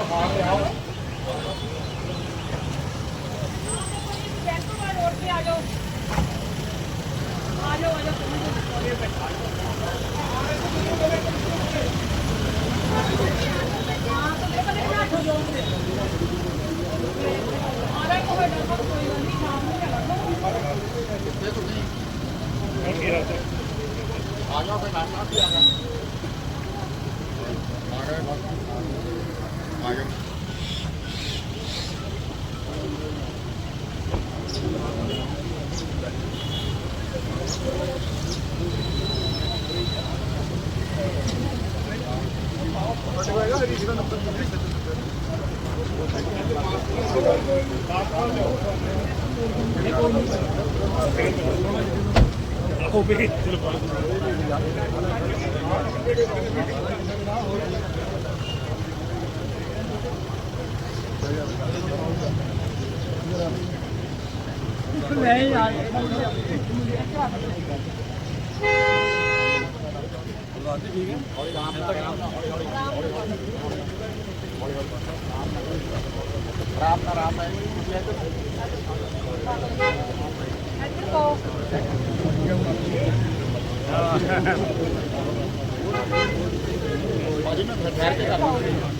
Card Rajkumar Chabbewal member ਨਾਲ doctor Shant Kumar ਆ ਤੁਸੀਂ ਉਧਰ ਬੈਠੇ ਸੀ ਮੈਂ ਕਿਹਾ ਵੀ ਯਾਰ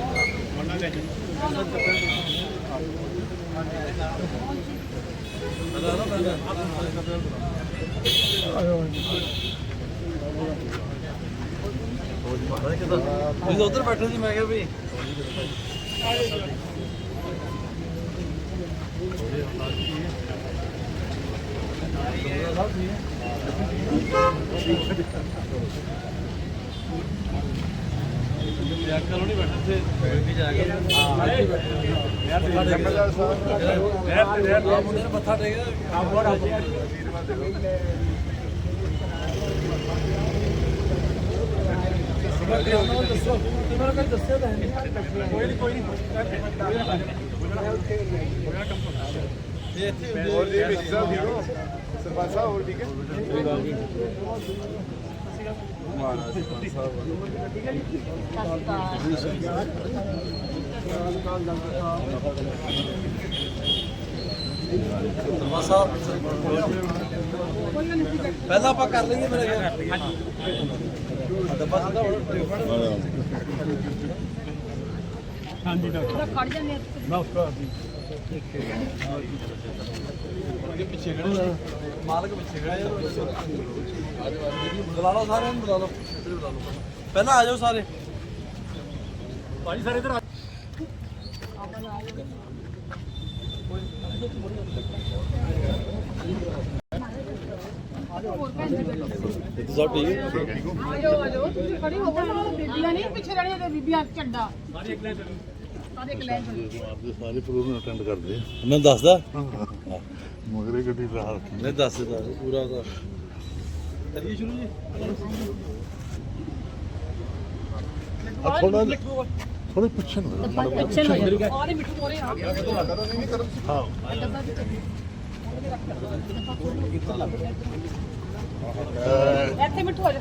ਕੋਈ ਦੱਸਿਆ ਤਾਂ ਨਹੀਂ ਕੋਈ ਨਹੀਂ ਕੋਈ ਹੋਰ ਜੀ ਵਿੱਚ ਸਾਹਿਬ ਠੀਕ ਹੋ? ਸਰਪੰਚ ਸਾਹਿਬ ਹੋਰ ਠੀਕ ਹੈ? ਧੰਨਵਾਦ ਸਾਹਿਬ ਪਹਿਲਾਂ ਆਪਾਂ ਕਰ ਲਈਏ ਮੇਰੇ ਖਿਆਲ ਡੱਬਾ ਸਿੱਧਾ ਹੁਣ ਖੜ ਜਾਂਦੇ ਆ। ਅੱਗੇ ਪਿੱਛੇ ਖੜੇ। ਨੇ ਮਾਲਕ ਪਿੱਛੇ ਖੜੇ ਆ। ਬੁਲਾ ਲਓ ਸਾਰਿਆਂ ਨੂੰ ਬੁਲਾ ਲਓ। ਇੱਧਰ ਬੁਲਾ ਲਓ ਪਹਿਲਾਂ। ਆ ਜਾਓ ਸਾਰੇ। ਭਾਜੀ ਸਾਰੇ ਇੱਧਰ ਸਭ ਠੀਕ ਹੈ? ਆਜੋ ਆਜੋ। ਤੁਸੀਂ ਖੜੀ ਹੋਵੋ ਨਾ ਬੀਬੀਆਂ ਨਹੀਂ ਪਿੱਛੇ ਰਹਿਣੀਆਂ ਤੇ ਬੀਬੀਆਂ ਝੰਡਾ। ਸਾਰੇ ਇੱਕ ਲਾਈਨ ਸਾਰੇ ਇੱਕ ਲਾਈਨ ਆਪਦੇ ਸਾਰੇ ਪ੍ਰੋਗਰਾਮ ਅਟੈਂਡ ਕਰਦੇ ਮੈਂ ਦੱਸਦਾ। ਮਗਰੇ ਗੱਡੀ ਲਾ ਰੱਖੀ ਨਹੀਂ ਦੱਸ ਦਿੱਤਾ ਪੂਰਾ ਦਾ ਕਰੀਏ ਸ਼ੁਰੂ ਜੀ? ਆ ਥੋੜਾ ਥੋੜੇ ਪਿੱਛੇ ਨੂੰ ਅੱਛੇ ਨੂੰ ਸਾਰੇ ਮਿੱਠੂ ਮੋਰੇ ਆ। ਹਾਂ। ਡੱਬਾ ਵਿੱਚ ਇੱਥੇ ਮਿੱਠੂ ਆ ਜਾ।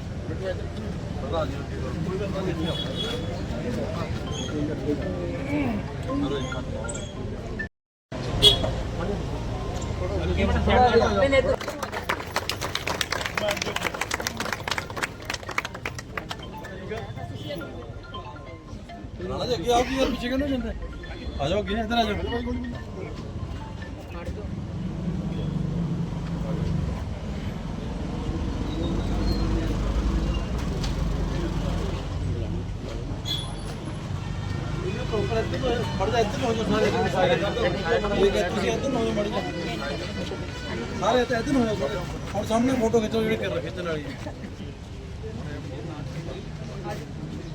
ਰਾਣਾ ਜੀ ਅੱਗੇ ਆਓ ਕੀ ਯਾਰ ਪਿੱਛੇ ਕਿਉਂ ਨਹੀਂ ਜਾਂਦੇ ਆ ਜਾਓ ਅੱਗੇ ਇੱਧਰ ਆ ਜਾਓ ਪੜਦਾ ਇੱਧਰ ਨੂੰ ਹੋ ਜਾਓ ਸਾਰੇ। ਇਹ ਕਿ ਤੁਸੀਂ ਇੱਧਰ ਨੂੰ ਹੋ ਜਾਓ ਮੜੀ ਸਾਰੇ ਇੱਧਰ ਇੱਧਰ ਨੂੰ ਹੋ ਜਾਓ ਸਾਰੇ। ਹੁਣ ਸਾਹਮਣੇ ਫੋਟੋ ਖਿੱਚੋ ਜਿਹੜੀ ਕਰ ਖਿੱਚਣ ਵਾਲੀ ਹੈ।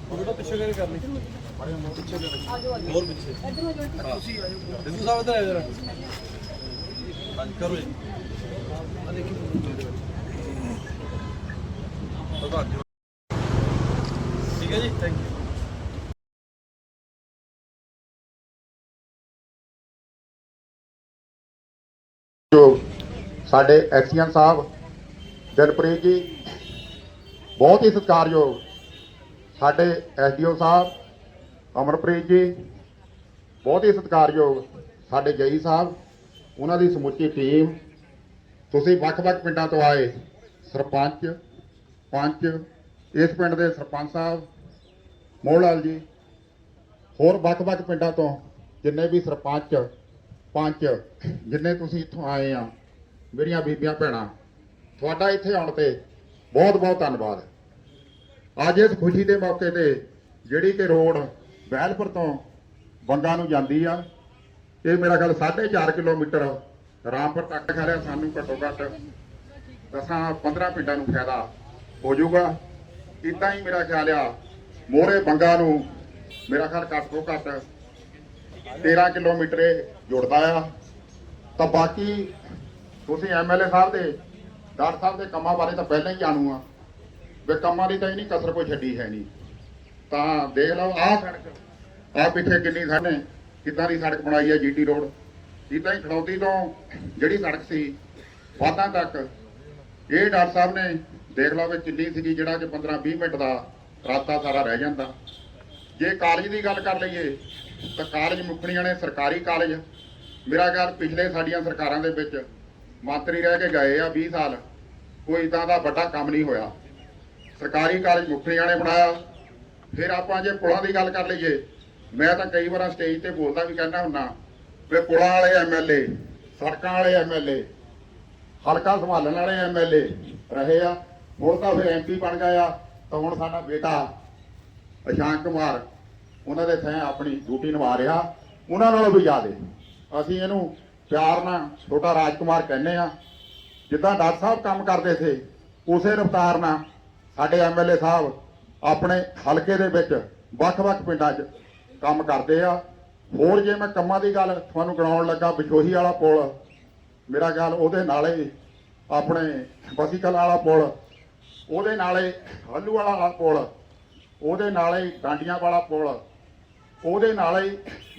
ਫੋਟੋ ਪਿੱਛੇ ਕਰਕੇ ਕਰਨੀ? ਹੋਰ ਪਿੱਛੇ। ਤੁਸੀਂ ਆਜੋ ਸਿੱਧੂ ਸਾਹਿਬ ਇੱਧਰ ਆਇਓ ਜਰਾ। ਹਾਂਜੀ, ਕਰੋ ਜੀ। ਆ ਦੇਖੀ ਪ੍ਰਭਾਤ ਜੀ ਠੀਕ ਹੈ ਜੀ ਥੈਂਕ ਯੂ ਜੋ ਸਾਡੇ ਐਕਸੀਅਨ ਸਾਹਿਬ ਦਿਲਪ੍ਰੀਤ ਜੀ, ਬਹੁਤ ਹੀ ਸਤਿਕਾਰਯੋਗ ਸਾਡੇ ਐਸਡੀਓ ਸਾਹਿਬ, ਅਮਰਪ੍ਰੀਤ ਜੀ, ਬਹੁਤ ਹੀ ਸਤਿਕਾਰਯੋਗ ਸਾਡੇ ਜਈ ਸਾਹਿਬ, ਉਹਨਾਂ ਦੀ ਸਮੁੱਚੀ ਟੀਮ। ਤੁਸੀਂ ਵੱਖ-ਵੱਖ ਪਿੰਡਾਂ ਤੋਂ ਆਏ, ਸਰਪੰਚ, ਪੰਚ, ਇਸ ਪਿੰਡ ਦੇ ਸਰਪੰਚ ਸਾਹਿਬ, ਮੋਹਨ ਲਾਲ ਜੀ, ਹੋਰ ਵੱਖ-ਵੱਖ ਪਿੰਡਾਂ ਤੋਂ ਜਿੰਨੇ ਵੀ ਸਰਪੰਚ, ਪੰਚ, ਜਿੰਨੇ ਤੁਸੀਂ ਇੱਥੋਂ ਆਏ ਆ ਮੇਰੀਆਂ ਬੀਬੀਆਂ ਭੈਣਾਂ, ਤੁਹਾਡਾ ਇੱਥੇ ਆਉਣ ਤੇ ਬਹੁਤ ਬਹੁਤ ਧੰਨਵਾਦ। ਅੱਜ ਇਸ ਖੁਸ਼ੀ ਦੇ ਮੌਕੇ ਤੇ ਜਿਹੜੀ ਕਿ ਰੋਡ ਬਹਿਲਪੁਰ ਤੋਂ ਬੰਗਾ ਨੂੰ ਜਾਂਦੀ ਆ, ਇਹ ਮੇਰਾ ਖਿਆਲ 4.5 ਕਿਲੋਮੀਟਰ ਰਾਮਪੁਰ ਤੱਕ ਖੜਿਆ ਸਾਨੂੰ ਘੱਟੋ ਘੱਟ ਦਸਾਂ 15 ਪਿੰਡਾਂ ਨੂੰ ਫਾਇਦਾ ਹੋ ਜਾਊਗਾ। ਇਦਾਂ ਹੀ ਮੇਰਾ ਖਿਆਲ ਆ ਮੋਹਰੇ ਬੰਗਾ ਨੂੰ ਮੇਰਾ ਖਿਆਲ ਘੱਟ ਤੋਂ ਘੱਟ 13 ਕਿਲੋਮੀਟਰ ਜੁੜਦਾ ਆ। ਤਾਂ ਬਾਕੀ ਤੁਸੀਂ ਐਮਐਲਏ ਸਾਹਿਬ ਦੇ ਡਾਕਟਰ ਸਾਹਿਬ ਦੇ ਕੰਮਾਂ ਬਾਰੇ ਤਾਂ ਪਹਿਲਾਂ ਹੀ ਜਾਣੂ ਆ। ਵੀ ਕੰਮਾਂ ਦੀ ਤਾਂ ਇਹ ਨਹੀਂ, ਕਸਰ ਕੋਈ ਛੱਡੀ ਹੈ ਨਹੀਂ। ਤਾਂ ਦੇਖ ਲਓ, ਆਹ ਸੜਕ, ਆਹ ਪਿੱਛੇ ਕਿੰਨੀ ਸਾਨੇ ਕਿੱਦਾਂ ਦੀ ਸੜਕ ਬਣਾਈ ਹੈ ਜੀਟੀ ਰੋਡ। ਇਦਾਂ ਹੀ ਖੜੌਤੀ ਤੋਂ ਜਿਹੜੀ ਸੜਕ ਸੀ ਵਾਦਾਂ ਤੱਕ, ਇਹ ਡਾਕਟਰ ਸਾਹਿਬ ਨੇ ਦੇਖ ਲਓ ਵੀ ਕਿੰਨੀ ਸੀਗੀ, ਜਿਹੜਾ ਕਿ 15 20 ਮਿੰਟ ਦਾ ਰਾਸਤਾ ਸਾਰਾ ਰਹਿ ਜਾਂਦਾ। ਜੇ ਕਾਲਜ ਦੀ ਗੱਲ ਕਰ ਲਈਏ, ਤਾਂ ਕਾਲਜ ਮੁਖਣੀਆਂ ਨੇ ਸਰਕਾਰੀ ਕਾਲਜ ਮੇਰਾ ਖਿਆਲ ਪਿਛਲੇ ਸਾਡੀਆਂ ਸਰਕਾਰਾਂ ਦੇ ਵਿੱਚ ਮੰਤਰੀ ਰਹਿ ਕੇ ਗਏ ਆ 20 ਸਾਲ। ਕੋਈ ਇਦਾਂ ਦਾ ਵੱਡਾ ਕੰਮ ਨਹੀਂ ਹੋਇਆ। ਸਰਕਾਰੀ ਕਾਲਜ ਮੁਖਣੀਆਂ ਨੇ ਬਣਾਇਆ। ਫਿਰ ਆਪਾਂ ਜੇ ਪੁਲਾਂ ਦੀ ਗੱਲ ਕਰ ਲਈਏ, ਮੈਂ ਤਾਂ ਕਈ ਵਾਰਾਂ ਸਟੇਜ ਤੇ ਬੋਲਦਾ ਵੀ ਕਹਿੰਦਾ ਹੁੰਨਾ ਵੀ ਪੁਲਾਂ ਵਾਲੇ ਐਮਐਲਏ ਸੜਕਾਂ ਵਾਲੇ ਐਮਐਲਏ ਹਲਕਾ ਸੰਭਾਲਣ ਵਾਲੇ ਐਮਐਲਏ ਰਹੇ ਆ। ਹੁਣ ਤਾਂ ਫਿਰ ਐਮਪੀ ਬਣ ਗਏ ਆ, ਤਾਂ ਹੁਣ ਸਾਡਾ ਬੇਟਾ ਅਸ਼ਾਂਕ ਕੁਮਾਰ, ਉਹਨਾਂ ਦੇ ਥੈਂ ਆਪਣੀ ਡਿਊਟੀ ਨਿਭਾ ਰਿਹਾ। ਉਹਨਾਂ ਨਾਲੋਂ ਵੀ ਜ਼ਿਆਦੇ। ਅਸੀਂ ਇਹਨੂੰ ਪਿਆਰ ਨਾਲ ਛੋਟਾ ਰਾਜਕੁਮਾਰ ਕਹਿੰਦੇ ਆ, ਜਿੱਦਾਂ ਡਾਕਟਰ ਸਾਹਿਬ ਕੰਮ ਕਰਦੇ ਸੀ, ਉਸੇ ਰਫਤਾਰ ਨਾਲ ਸਾਡੇ ਐਮਐਲਏ ਸਾਹਿਬ ਆਪਣੇ ਹਲਕੇ ਦੇ ਵਿੱਚ ਵੱਖ-ਵੱਖ ਪਿੰਡਾਂ 'ਚ ਕੰਮ ਕਰਦੇ ਆ। ਹੋਰ ਜੇ ਮੈਂ ਕੰਮਾਂ ਦੀ ਗੱਲ ਤੁਹਾਨੂੰ ਗਣਾਉਣ ਲੱਗਾ ਬਿਸ਼ੋਹੀ ਵਾਲਾ ਪੁਲ, ਮੇਰਾ ਖਿਆਲ ਉਹਦੇ ਨਾਲੇ ਆਪਣੇ ਬਸੀਕਲ ਵਾਲਾ ਪੁਲ, ਉਹਦੇ ਨਾਲੇ ਹੱਲੂ ਵਾਲਾ ਪੁਲ, ਉਹਦੇ ਨਾਲੇ ਡਾਂਡੀਆਂ ਵਾਲਾ ਪੁਲ, ਉਹਦੇ ਨਾਲੇ ਹੀ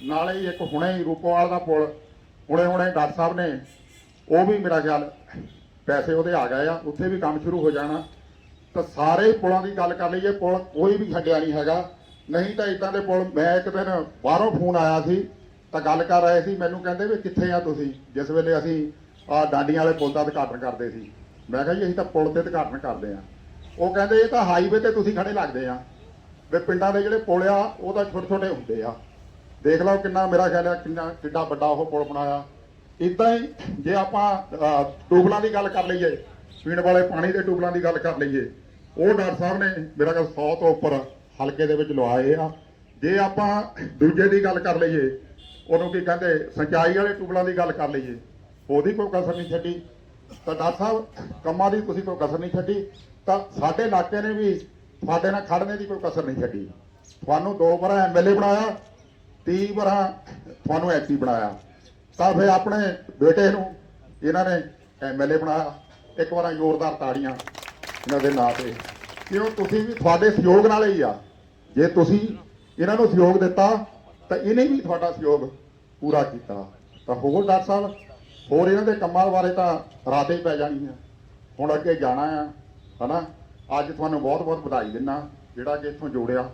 ਨਾਲੇ ਹੀ ਇੱਕ ਹੁਣੇ ਹੀ ਰੂਪੋਵਾਲ ਦਾ ਪੁਲ ਹੁਣੇ ਹੁਣੇ ਡਾਕਟਰ ਸਾਹਿਬ ਨੇ ਉਹ ਵੀ ਮੇਰਾ ਖਿਆਲ ਪੈਸੇ ਉਹਦੇ ਆ ਗਏ ਆ, ਉੱਥੇ ਵੀ ਕੰਮ ਸ਼ੁਰੂ ਹੋ ਜਾਣਾ। ਤਾਂ ਸਾਰੇ ਪੁਲਾਂ ਦੀ ਗੱਲ ਕਰ ਲਈਏ, ਪੁਲ ਕੋਈ ਵੀ ਛੱਡਿਆ ਨਹੀਂ ਹੈਗਾ। ਨਹੀਂ ਤਾਂ ਇਦਾਂ ਦੇ ਪੁਲ, ਮੈਂ ਇੱਕ ਦਿਨ ਬਾਹਰੋਂ ਫੋਨ ਆਇਆ ਸੀ, ਤਾਂ ਗੱਲ ਕਰ ਰਹੇ ਸੀ, ਮੈਨੂੰ ਕਹਿੰਦੇ ਵੀ ਕਿੱਥੇ ਆ ਤੁਸੀਂ? ਜਿਸ ਵੇਲੇ ਅਸੀਂ ਆ ਡਾਂਡੀਆਂ ਵਾਲੇ ਪੁਲ ਦਾ ਉਦਘਾਟਨ ਕਰਦੇ ਸੀ। ਮੈਂ ਕਿਹਾ ਜੀ, ਅਸੀਂ ਤਾਂ ਪੁਲ ਤੇ ਉਦਘਾਟਨ ਕਰਦੇ ਆ। ਉਹ ਕਹਿੰਦੇ, ਇਹ ਤਾਂ ਹਾਈਵੇ ਤੇ ਤੁਸੀਂ ਖੜੇ ਲੱਗਦੇ ਆ। ਵੀ ਪਿੰਡਾਂ ਦੇ ਜਿਹੜੇ ਪੁਲ ਆ, ਉਹ ਤਾਂ ਛੋਟੇ ਛੋਟੇ ਹੁੰਦੇ ਆ। ਦੇਖ ਲਓ ਕਿੰਨਾ ਮੇਰਾ ਖਿਆਲ ਆ ਕਿੰਨਾ ਕਿੱਡਾ ਵੱਡਾ ਉਹ ਪੁਲ ਬਣਾਇਆ। ਇਦਾਂ ਹੀ ਜੇ ਆਪਾਂ ਅਹ, ਟਿਊਬਲਾਂ ਦੀ ਗੱਲ ਕਰ ਲਈਏ ਪੀਣ ਵਾਲੇ ਪਾਣੀ ਦੇ ਟਿਊਬਲਾਂ ਦੀ ਗੱਲ ਕਰ ਲਈਏ ਉਹ ਡਾਕਟਰ ਸਾਹਿਬ ਨੇ ਮੇਰਾ ਖਿਆਲ 100 ਤੋਂ ਉੱਪਰ ਹਲਕੇ ਦੇ ਵਿੱਚ ਲਵਾਏ ਆ। ਜੇ ਆਪਾਂ ਦੂਜੇ ਦੀ ਗੱਲ ਕਰ ਲਈਏ ਉਹਨੂੰ ਕੀ ਕਹਿੰਦੇ ਸਿੰਚਾਈ ਵਾਲੇ ਟਿਊਬਲਾਂ ਦੀ ਗੱਲ ਕਰ ਲਈਏ ਉਹਦੀ ਕੋਈ ਕਸਰ ਨਹੀਂ ਛੱਡੀ। ਤਾਂ ਡਾਕਟਰ ਸਾਹਿਬ ਕੰਮਾਂ ਦੀ ਤੁਸੀਂ ਕੋਈ ਕਸਰ ਨਹੀਂ ਛੱਡੀ ਤਾਂ ਸਾਡੇ ਇਲਾਕੇ ਨੇ ਵੀ ਤੁਹਾਡੇ ਨਾਲ ਖੜਨੇ ਦੀ ਕੋਈ ਕਸਰ ਨਹੀਂ ਛੱਡੀ। ਤੁਹਾਨੂੰ ਦੋ ਵਾਰ ਐਮਐਲਏ ਬਣਾਇਆ 30 ਵਾਰਾਂ ਤੁਹਾਨੂੰ ਐਮਪੀ ਬਣਾਇਆ। ਤਾਂ ਫਿਰ ਆਪਣੇ ਬੇਟੇ ਨੂੰ ਇਹਨਾਂ ਨੇ ਐਮਐਲਏ ਬਣਾਇਆ। ਇੱਕ ਵਾਰਾਂ ਜ਼ੋਰਦਾਰ ਤਾੜੀਆਂ ਇਹਨਾਂ ਦੇ ਨਾਂ ਤੇ। ਕਿਉਂ? ਤੁਸੀਂ ਵੀ ਤੁਹਾਡੇ ਸਹਿਯੋਗ ਨਾਲ ਹੀ ਆ। ਜੇ ਤੁਸੀਂ ਇਹਨਾਂ ਨੂੰ ਸਹਿਯੋਗ ਦਿੱਤਾ, ਤਾਂ ਇਹਨੇ ਵੀ ਤੁਹਾਡਾ ਸਹਿਯੋਗ ਪੂਰਾ ਕੀਤਾ। ਤਾਂ ਹੋਰ ਡਾਕਟਰ ਸਾਹਿਬ, ਹੋਰ ਇਹਨਾਂ ਦੇ ਕੰਮਾਂ ਬਾਰੇ ਤਾਂ ਰਾਤੇ ਹੀ ਪੈ ਜਾਣੀ ਹੈ ਹੁਣ ਅੱਗੇ ਜਾਣਾ ਆ, ਹਨਾ? ਅੱਜ ਤੁਹਾਨੂੰ ਬਹੁਤ ਬਹੁਤ ਵਧਾਈ ਦਿੰਦਾ, ਜਿਹੜਾ ਕਿ ਇੱਥੋਂ ਜੋੜਿਆ।